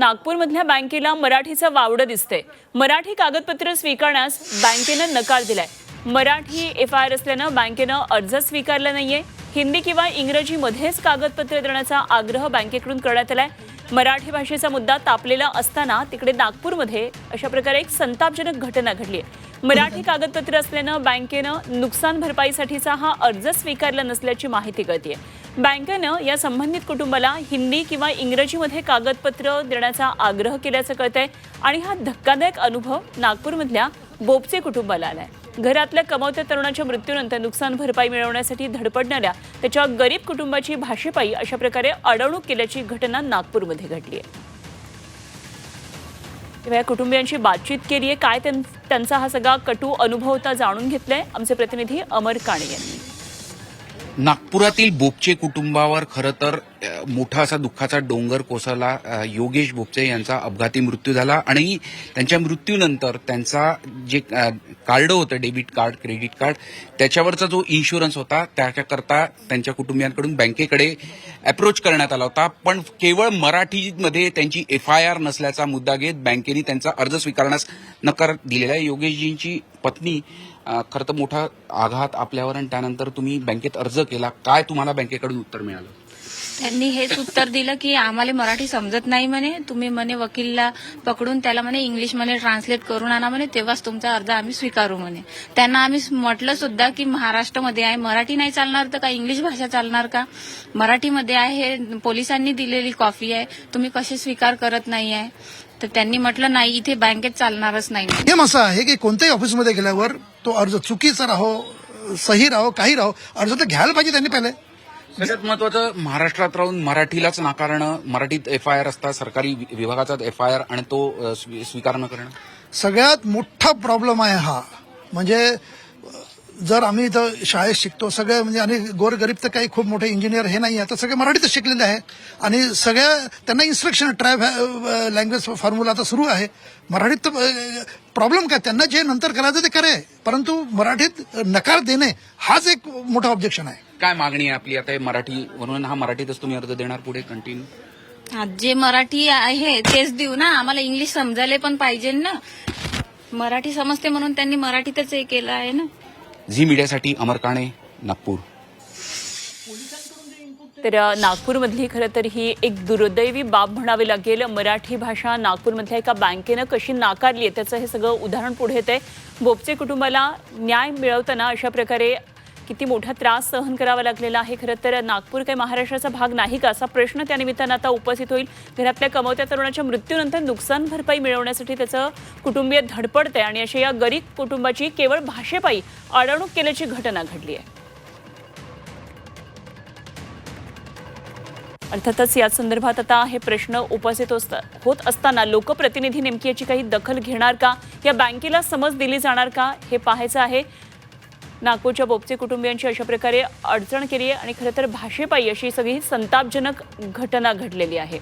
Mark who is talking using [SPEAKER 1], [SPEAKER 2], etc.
[SPEAKER 1] नागपूरमधल्या बँकेला मराठीचं वावडं दिसतंय. मराठी कागदपत्र स्वीकारण्यास बँकेनं नकार दिलाय. मराठी एफ आय आर असल्यानं बँकेनं अर्ज स्वीकारला नाहीये. हिंदी किंवा इंग्रजीमध्येच कागदपत्र देण्याचा आग्रह बँकेकडून करण्यात आलाय. मराठी भाषेचा मुद्दा तापलेला असताना तिकडे नागपूरमध्ये अशा प्रकारे एक संतापजनक घटना घडली आहे मराठी कागदपत्र असल्यानं बँकेनं नुकसान भरपाईसाठीचा हा अर्ज स्वीकारला नसल्याची माहिती कळते बँकेनं या संबंधित कुटुंबाला हिंदी किंवा इंग्रजीमध्ये कागदपत्र देण्याचा आग्रह केल्याचं कळतंय आणि हा धक्कादायक अनुभव नागपूरमधल्या बोपचे कुटुंबाला आलाय. घरातल्या कमावत्या तरुणाच्या मृत्यूनंतर नुकसान भरपाई मिळवण्यासाठी धडपडणाऱ्या त्याच्या गरीब कुटुंबाची भाषेपायी अशा प्रकारे अडवणूक केल्याची घटना नागपूरमध्ये घडली आहे तेव्हा या कुटुंबियांची बातचीत केली आहे काय त्यां- त्यांचा हा सगळा कटू अनुभव होता जाणून घेतलाय. आमचे प्रतिनिधी अमर काणे यांनी.
[SPEAKER 2] नागपुरातील बोपचे कुटुंबावर खरं तर मोठा असा दुःखाचा डोंगर कोसळला. योगेश बोपचे यांचा अपघाती मृत्यू झाला आणि त्यांच्या मृत्यूनंतर त्यांचा जे कार्ड होतं डेबिट कार्ड क्रेडिट कार्ड त्याच्यावरचा जो इन्शुरन्स होता त्याच्याकरता त्यांच्या कुटुंबियांकडून बँकेकडे अप्रोच करण्यात आला होता. पण केवळ मराठीमध्ये त्यांची एफ आय आर नसल्याचा मुद्दा घेत बँकेने त्यांचा अर्ज स्वीकारण्यास नकार दिलेला आहे. योगेशजींची पत्नी खरं तर मोठा आघात आपल्यावर आणि त्यानंतर तुम्ही बँकेत अर्ज केला. काय तुम्हाला बँकेकडून उत्तर मिळालं?
[SPEAKER 3] त्यांनी हेच उत्तर दिलं की आम्हाला मराठी समजत नाही म्हणे. तुम्ही म्हणे वकीलला पकडून त्याला म्हणे इंग्लिशमध्ये ट्रान्सलेट करून आणा म्हणे तेव्हाच तुमचा अर्ज आम्ही स्वीकारू म्हणे. त्यांना आम्ही म्हटलं सुद्धा की महाराष्ट्रामध्ये आहे. मराठी नाही चालणार तर का इंग्लिश भाषा चालणार का? मराठीमध्ये आहे हे पोलिसांनी दिलेली कॉफी आहे. तुम्ही कसे स्वीकार करत नाही आहे? तर त्यांनी म्हटलं नाही इथे बँकेत चालणारच नाही.
[SPEAKER 4] नियम असा आहे की कोणत्याही ऑफिसमध्ये गेल्यावर तो अर्ज चुकीचा राहो सही राहो काही राहो अर्ज तर घ्यायला पाहिजे त्यांनी पहिले.
[SPEAKER 2] सगळ्यात महत्वाचं महाराष्ट्रात राहून मराठीलाच नाकारणं मराठीत एफ आय आर असता सरकारी वि- विभागाचा एफ आय आर आणि तो स्वी- स्वीकार न करणं?
[SPEAKER 4] सगळ्यात मोठा प्रॉब्लेम आहे हा. म्हणजे जर आम्ही इथं शाळेत शिकतो सगळे म्हणजे आणि गोरगरीब तर काही खूप मोठे इंजिनियर हे नाही आहे तर सगळे मराठीतच शिकलेले आहे आणि सगळ्या त्यांना इन्स्ट्रक्शन ट्राय लँग्वेज फॉर्म्युला आता सुरू आहे. मराठीत तर प्रॉब्लेम काय? त्यांना जे नंतर करायचं ते करे परंतु मराठीत नकार देणे हाच एक मोठा ऑब्जेक्शन आहे.
[SPEAKER 2] काय मागणी आहे आपली? आता हे मराठी म्हणून हा मराठीतच तुम्ही अर्ज देणार पुढे कंटिन्यू
[SPEAKER 3] जे मराठी आहे तेच देऊ ना. आम्हाला इंग्लिश समजायला पण पाहिजे ना. मराठी समजते म्हणून त्यांनी मराठीतच हे केलं आहे ना.
[SPEAKER 2] झी मीडियासाठी अमर काणे नागपूर.
[SPEAKER 1] तर नागपूरमधली खरं तर ही एक दुर्दैवी बाब म्हणावी लागेल. मराठी भाषा नागपूरमधल्या एका बँकेनं कशी नाकारली आहे त्याचं हे सगळं उदाहरण पुढे येत आहे बोपचे कुटुंबाला न्याय मिळवताना अशा प्रकारे किती मोठा त्रास सहन करावा लागलेला आहे. खरं तर नागपूर काही महाराष्ट्राचा भाग नाही का? असा प्रश्न त्यानिमित्तानं आता उपस्थित होईल. घरातल्या कमवत्या तरुणाच्या मृत्यूनंतर नुकसान भरपाई मिळवण्यासाठी त्याचं कुटुंबीय धडपडतंय आणि अशा या गरीब कुटुंबाची केवळ भाषेपायी अडवणूक केल्याची घटना घडली आहे. अर्थातच या संदर्भात आता हे प्रश्न उपस्थित होत असताना लोकप्रतिनिधी नेमकी याची काही दखल घेणार का? या बँकेला समज दिली जाणार का? हे पाहायचं आहे. नागपूरच्या बोपचे कुटुंबियांची अशा प्रकारे अडचण केली आहे आणि खरं तर भाषेपायी अशी सगळी संतापजनक घटना घडलेली आहे.